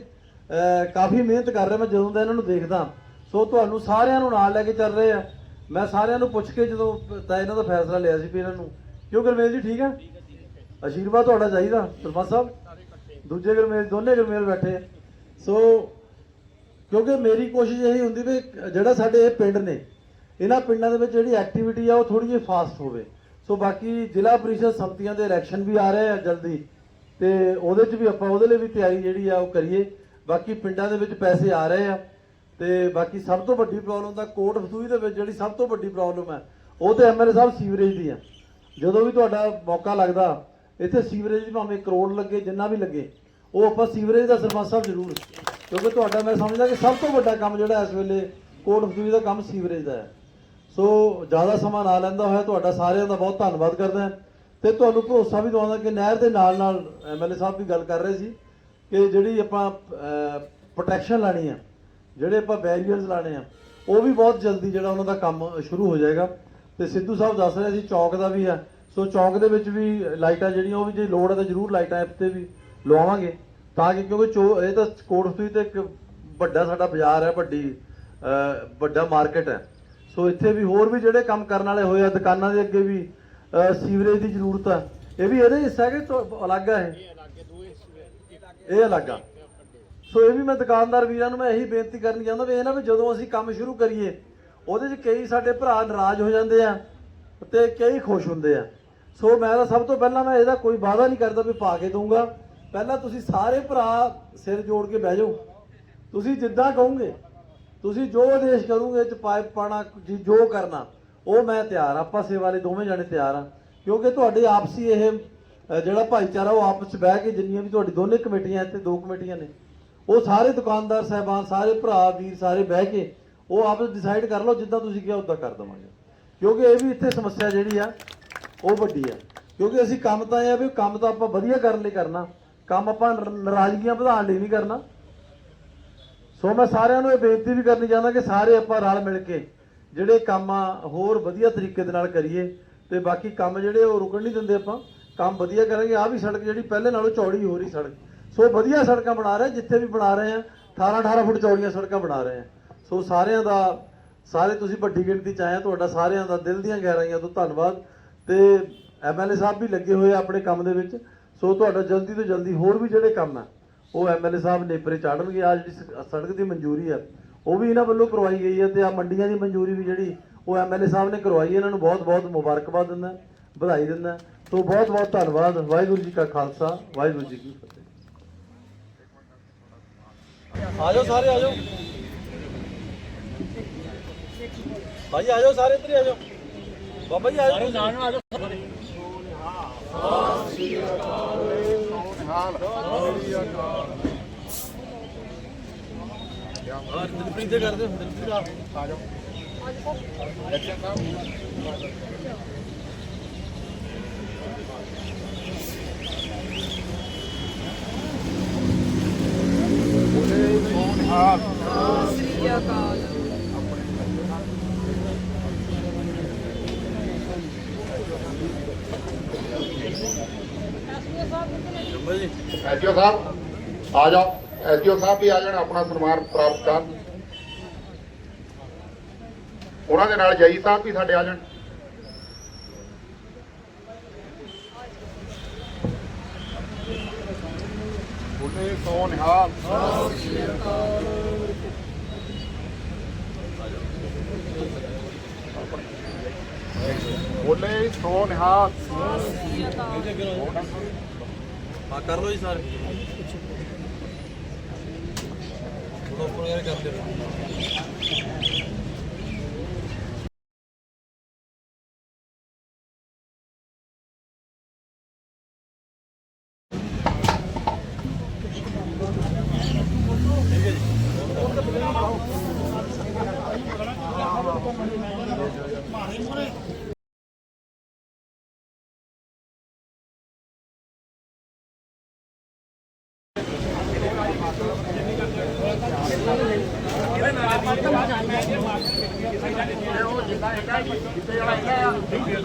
ਕਾਫੀ ਮਿਹਨਤ ਕਰ ਰਿਹਾ, ਮੈਂ ਜਦੋਂ ਦਾ ਇਹਨਾਂ ਨੂੰ ਦੇਖਦਾ। ਸੋ ਤੁਹਾਨੂੰ ਸਾਰਿਆਂ ਨੂੰ ਨਾਲ ਲੈ ਕੇ ਚੱਲ ਰਹੇ ਆ। ਮੈਂ ਸਾਰਿਆਂ ਨੂੰ ਪੁੱਛ ਕੇ ਜਦੋਂ ਤਾਂ ਇਹਨਾਂ ਦਾ ਫੈਸਲਾ ਲਿਆ ਸੀ ਵੀ ਇਹਨਾਂ ਨੂੰ। ਕਿਉਂ ਗੁਰਮੇਲ ਜੀ, ਠੀਕ ਹੈ ਆਸ਼ੀਰਵਾਦ ਤੁਹਾਡਾ ਚਾਹੀਦਾ, ਸਰਪੰਚ ਸਾਹਿਬ। ਦੂਜੇ ਗੁਰਮੇਲ, ਦੋਨੇ ਗੁਰਮੇਲ ਬੈਠੇ ਆ। ਸੋ, ਕਿਉਂਕਿ ਮੇਰੀ ਕੋਸ਼ਿਸ਼ ਇਹੀ ਹੁੰਦੀ ਵੀ ਜਿਹੜਾ ਸਾਡੇ ਇਹ ਪਿੰਡ ਨੇ, ਇਹਨਾਂ ਪਿੰਡਾਂ ਦੇ ਵਿੱਚ ਜਿਹੜੀ ਐਕਟੀਵਿਟੀ ਆ, ਉਹ ਥੋੜੀ ਜਿਹੀ ਫਾਸਟ ਹੋਵੇ। ਸੋ ਬਾਕੀ ਜ਼ਿਲ੍ਹਾ ਪ੍ਰੀਸ਼ਦ ਸੰਮਤੀਆਂ ਦੇ ਇਲੈਕਸ਼ਨ ਵੀ ਆ ਰਹੇ ਆ ਜਲਦੀ, ਤੇ ਉਹਦੇ 'ਚ ਵੀ ਆਪਾਂ ਉਹਦੇ ਲਈ ਵੀ ਤਿਆਰੀ ਜਿਹੜੀ ਆ ਉਹ ਕਰੀਏ। ਬਾਕੀ ਪਿੰਡਾਂ ਦੇ ਵਿੱਚ ਪੈਸੇ ਆ ਰਹੇ ਆ, ਤੇ ਬਾਕੀ ਸਭ ਤੋਂ ਵੱਡੀ ਪ੍ਰੋਬਲਮ ਤਾਂ ਕੋਟ ਫਸੂਈ ਦੇ ਵਿੱਚ ਜਿਹੜੀ ਸਭ ਤੋਂ ਵੱਡੀ ਪ੍ਰੋਬਲਮ ਹੈ ਉਹ ਤੇ ਐਮਐਲਏ ਸਾਹਿਬ ਸੀਵਰੇਜ ਦੀ ਆ। ਜਦੋਂ ਵੀ ਤੁਹਾਡਾ ਮੌਕਾ ਲੱਗਦਾ, ਇੱਥੇ ਸੀਵਰੇਜ ਦੀ ਭਾਵੇਂ ਕਰੋੜ ਲੱਗੇ, ਜਿੰਨਾ ਵੀ ਲੱਗੇ, ਉਹ ਆਪਾਂ ਸੀਵਰੇਜ ਦਾ ਸਰਪੰਚ ਸਾਹਿਬ ਜ਼ਰੂਰ। ਕਿਉਂਕਿ ਤੁਹਾਡਾ ਮੈਂ ਸਮਝਦਾ ਕਿ ਸਭ ਤੋਂ ਵੱਡਾ ਕੰਮ ਜਿਹੜਾ ਇਸ ਵੇਲੇ ਕੋਟ ਫਸੂਈ ਦਾ ਕੰਮ ਸੀਵਰੇਜ ਦਾ ਹੈ। ਸੋ ਜ਼ਿਆਦਾ ਸਮਾਂ ਨਾ ਲੈਂਦਾ ਹੋਇਆ, ਤੁਹਾਡਾ ਸਾਰਿਆਂ ਦਾ ਬਹੁਤ ਧੰਨਵਾਦ ਕਰਦਾ ਹਾਂ। ਤੇ ਤੁਹਾਨੂੰ ਭਰੋਸਾ ਵੀ ਦਵਾਉਂਦਾ ਕਿ ਨਹਿਰ ਦੇ ਨਾਲ ਨਾਲ ਐਮਐਲਏ ਸਾਹਿਬ ਵੀ ਗੱਲ ਕਰ ਰਹੇ ਸੀ ਕਿ ਜਿਹੜੀ ਆਪਾਂ ਪ੍ਰੋਟੈਕਸ਼ਨ ਲਾਣੀ ਆ, ਜਿਹੜੇ ਆਪਾਂ ਬੈਰੀਅਰਸ ਲਾਣੇ ਆ, ਉਹ ਵੀ ਬਹੁਤ ਜਲਦੀ ਜਿਹੜਾ ਉਹਨਾਂ ਦਾ ਕੰਮ ਸ਼ੁਰੂ ਹੋ ਜਾਏਗਾ। ਤੇ ਸਿੱਧੂ ਸਾਹਿਬ ਦੱਸ ਰਹੇ ਸੀ, ਚੌਕ ਦਾ ਵੀ ਆ। ਸੋ ਚੌਕ ਦੇ ਵਿੱਚ ਵੀ ਲਾਈਟਾਂ ਜਿਹੜੀਆਂ, ਉਹ ਵੀ ਜੇ ਲੋੜ ਹੈ ਤਾਂ ਜ਼ਰੂਰ ਲਾਈਟਾਂ ਐਪ 'ਤੇ ਵੀ ਲਵਾਵਾਂਗੇ। ਤਾਂ ਕਿ ਕਿਉਂਕਿ ਚੋ- ਇਹ ਤਾਂ ਕੋਟਸੂਈ ਤੇ ਇੱਕ ਵੱਡਾ ਸਾਡਾ ਬਾਜ਼ਾਰ ਹੈ, ਵੱਡੀ ਵੱਡਾ ਮਾਰਕੀਟ ਹੈ। ਸੋ ਇੱਥੇ ਵੀ ਹੋਰ ਵੀ ਜਿਹੜੇ ਕੰਮ ਕਰਨ ਵਾਲੇ ਹੋਏ ਆ, ਦੁਕਾਨਾਂ ਦੇ ਅੱਗੇ ਵੀ ਸੀਵਰੇਜ ਦੀ ਜ਼ਰੂਰਤ ਆ। ਇਹ ਵੀ ਇਹਦੇ ਹਿੱਸਾ ਕਿ ਅਲੱਗ ਆ ਇਹ? ਇਹ ਅਲੱਗ ਆ। ਸੋ ਇਹ ਵੀ ਮੈਂ ਦੁਕਾਨਦਾਰ ਵੀਰਾਂ ਨੂੰ ਮੈਂ ਇਹੀ ਬੇਨਤੀ ਕਰਨੀ ਚਾਹੁੰਦਾ ਵੀ ਇਹ ਨਾ ਵੀ ਜਦੋਂ ਅਸੀਂ ਕੰਮ ਸ਼ੁਰੂ ਕਰੀਏ, ਉਹਦੇ 'ਚ ਕਈ ਸਾਡੇ ਭਰਾ ਨਾਰਾਜ਼ ਹੋ ਜਾਂਦੇ ਆ ਤੇ ਕਈ ਖੁਸ਼ ਹੁੰਦੇ ਆ। ਸੋ ਮੈਂ ਤਾਂ ਸਭ ਤੋਂ ਪਹਿਲਾਂ ਮੈਂ ਇਹਦਾ ਕੋਈ ਵਾਅਦਾ ਨਹੀਂ ਕਰਦਾ ਵੀ ਪਾ ਕੇ ਦਊਂਗਾ। ਪਹਿਲਾਂ ਤੁਸੀਂ ਸਾਰੇ ਭਰਾ ਸਿਰ ਜੋੜ ਕੇ ਬਹਿ ਜਾਓ। ਤੁਸੀਂ ਜਿੱਦਾਂ ਕਹੋਗੇ। ਤੁਸੀਂ ਜੋ ਆਦੇਸ਼ ਕਰੋਗੇ ਚ ਪਾਈਪ ਪਾਣਾ ਜੋ ਕਰਨਾ, ਉਹ ਮੈਂ ਤਿਆਰ ਆ ਆਪਾਂ ਸੇਵਾ ਲਈ ਦੋਵੇਂ ਜਾਣੇ ਤਿਆਰ ਆ ਕਿਉਂਕਿ ਤੁਹਾਡੇ ਆਪਸੀ ਇਹ ਜਿਹੜਾ ਭਾਈਚਾਰਾ, ਉਹ ਆਪਸ ਚ ਬਹਿ ਕੇ ਜਿੰਨੀਆਂ ਵੀ ਤੁਹਾਡੀ ਦੋਨੇ ਕਮੇਟੀਆਂ ਇੱਥੇ ਦੋ ਕਮੇਟੀਆਂ ਨੇ, ਉਹ ਸਾਰੇ ਦੁਕਾਨਦਾਰ, ਸਹਿਬਾਨ, ਸਾਰੇ ਭਰਾ, ਵੀਰ, ਸਾਰੇ ਬਹਿ ਕੇ ਉਹ ਆਪਸ ਡਿਸਾਈਡ ਕਰ ਲਓ, ਜਿੱਦਾਂ ਤੁਸੀਂ ਕਿਹਾ, ਉਦਾਂ ਕਰ ਦਵਾਂਗੇ। ਕਿਉਂਕਿ ਇਹ ਵੀ ਇੱਥੇ ਸਮੱਸਿਆ ਜਿਹੜੀ ਆ, ਉਹ ਵੱਡੀ ਆ। ਕਿਉਂਕਿ ਅਸੀਂ ਕੰਮ ਤਾਂ ਇਹ ਆ ਵੀ ਕੰਮ ਤਾਂ ਆਪਾਂ ਵਧੀਆ ਕਰਨ ਲਈ ਕਰਨਾ। ਕੰਮ ਆਪਾਂ ਨਾਰਾਜ਼ਗੀਆਂ ਵਧਾਉਣ ਲਈ ਨਹੀਂ ਕਰਨਾ। ਸੋ ਮੈਂ ਸਾਰਿਆਂ ਨੂੰ ਇਹ ਬੇਨਤੀ ਵੀ ਕਰਨੀ ਚਾਹੁੰਦਾ ਕਿ ਸਾਰੇ ਆਪਾਂ ਰਲ ਮਿਲ ਕੇ ਜਿਹੜੇ ਕੰਮ ਆ ਹੋਰ ਵਧੀਆ ਤਰੀਕੇ ਦੇ ਨਾਲ ਕਰੀਏ ਤੇ ਬਾਕੀ ਕੰਮ ਜਿਹੜੇ ਉਹ ਰੁਕਣ ਨਹੀਂ ਦਿੰਦੇ ਆਪਾਂ, ਕੰਮ ਵਧੀਆ ਕਰਾਂਗੇ। ਆ ਵੀ ਸੜਕ ਜਿਹੜੀ ਪਹਿਲੇ ਨਾਲੋਂ ਚੌੜੀ ਹੋ ਰਹੀ ਸੜਕ। ਸੋ ਵਧੀਆ ਸੜਕਾਂ ਬਣਾ ਰਹੇ, ਜਿੱਥੇ ਵੀ ਬਣਾ ਰਹੇ ਆ 18 18 ਫੁੱਟ ਚੌੜੀਆਂ ਸੜਕਾਂ ਬਣਾ ਰਹੇ ਆ। ਸੋ ਸਾਰਿਆਂ ਦਾ, ਸਾਰੇ ਤੁਸੀਂ ਵੱਡੀ ਗਿਣਤੀ ਚ ਆਏ ਤੁਹਾਡਾ ਸਾਰਿਆਂ ਦਾ ਦਿਲ ਦੀਆਂ ਗਹਿਰਾਈਆਂ ਤੋਂ ਧੰਨਵਾਦ। ਤੇ ਐਮਐਲਏ ਸਾਹਿਬ ਵੀ ਲੱਗੇ ਹੋਏ ਆ ਆਪਣੇ ਕੰਮ ਦੇ ਵਿੱਚ। ਸੋ ਤੁਹਾਡਾ ਜਲਦੀ ਤੋਂ ਜਲਦੀ ਹੋਰ ਵੀ ਜਿਹੜੇ ਕੰਮ ਆ ਉਹ ਐਮਐਲਏ ਸਾਹਿਬ ਨੇਪਰੇ ਚਾੜਨਗੇ ਆ ਜਿਹੜੀ ਸੜਕ ਦੀ ਮਨਜ਼ੂਰੀ ਆ ਉਹ ਵੀ ਇਹਨਾਂ ਵੱਲੋਂ ਕਰਵਾਈ ਗਈ ਹੈ ਤੇ ਆ ਮੰਡੀਆਂ ਦੀ ਮਨਜ਼ੂਰੀ ਵੀ ਜਿਹੜੀ ਉਹ ਐਮਐਲਏ ਸਾਹਿਬ ਨੇ ਕਰਵਾਈ ਹੈ। ਇਹਨਾਂ ਨੂੰ ਬਹੁਤ ਬਹੁਤ ਮੁਬਾਰਕਬਾਦ ਦਿੰਦਾ ਵਧਾਈ ਦਿੰਦਾ। ਸੋ ਬਹੁਤ ਬਹੁਤ ਧੰਨਵਾਦ ਵਾਹਿਗੁਰੂ ਜੀ ਕਾ ਖਾਲਸਾ ਵਾਹਿਗੁਰੂ ਜੀ ਕੀ ਫਤਿਹ। ਆ ਜਾਓ ਸਾਰੇ ਆ ਜਾਓ ਭਾਈ ਆ ਜਾਓ ਸਾਰੇ ਇੱਧਰ ਹੀ ਆ ਜਾਓ ਬਾਬਾ ਜੀ ਆ ਜਾਓ ਨਾਲ ਨਾਲ ਆ ਜਾਓ ਹਾਂ ਦਿਲਪ੍ਰੀਤ ਦੇ ਕਰਦੇ ਦਿਲਪ੍ਰੀਤ ਆ ਜਾਓ ਬਾਬਾ ਜੀ ਐਸਡੀਓ ਸਾਹਿਬ ਆ ਜਾਓ। ਐਸਡੀਓ ਸਾਹਿਬ ਵੀ ਆ ਜਾਣ ਆਪਣਾ ਸਨਮਾਨ ਪ੍ਰਾਪਤ ਕਰਨ। ਉਹਨਾਂ ਦੇ ਨਾਲ ਜਈ ਸਾਹਿਬ ਵੀ ਸਾਡੇ ਆ ਜਾਣ। ਬੋਲੇ ਸੋ ਨਿਹਾਲ। ਬੋਲੇ ਸੋ ਨਿਹਾਲ। ਹਾਂ ਕਰ ਲਓ ਜੀ ਸਾਰੇ। のこのやり方。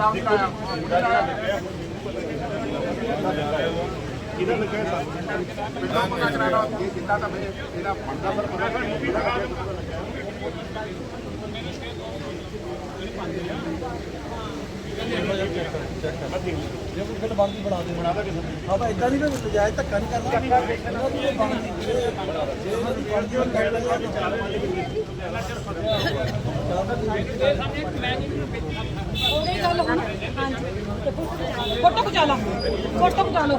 ਥੋੜਾ ਉੱਪਰ ਯਾਰ ਕਰ ਦਿਓ ਜੇ ਕੋਈ ਗੱਲ ਬਣਦੀ ਬਣਾ ਦੇ ਬਣਾ ਦੇ ਹਾਂ ਬਾ ਇਦਾਂ ਨਹੀਂ ਨਾ ਨਜਾਇਜ਼ ਧੱਕਾ ਨਹੀਂ ਕਰਨਾ ਧੱਕਾ ਦੇਖਣਾ ਤੂੰ ਬਣਦੀ ਜੇ ਇਹਨਾਂ ਦੀ ਬਣਦੀ ਉਹ ਕਰ ਲੈਂਦੇ ਉਹਦੀ ਗੱਲ ਹੁਣ ਹਾਂਜੀ ਫੋਟੋ ਖਿਚਾ ਲਓ ਫੋਟੋ ਖਿਚਾ ਲਓ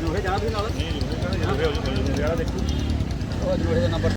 ਜੋਹੇ ਜਾ ਵੀ ਨਾਲ। ਨਹੀਂ ਜੋਹੇ ਜਾ ਦੇਖੋ ਜੋਹੇ ਨੰਬਰ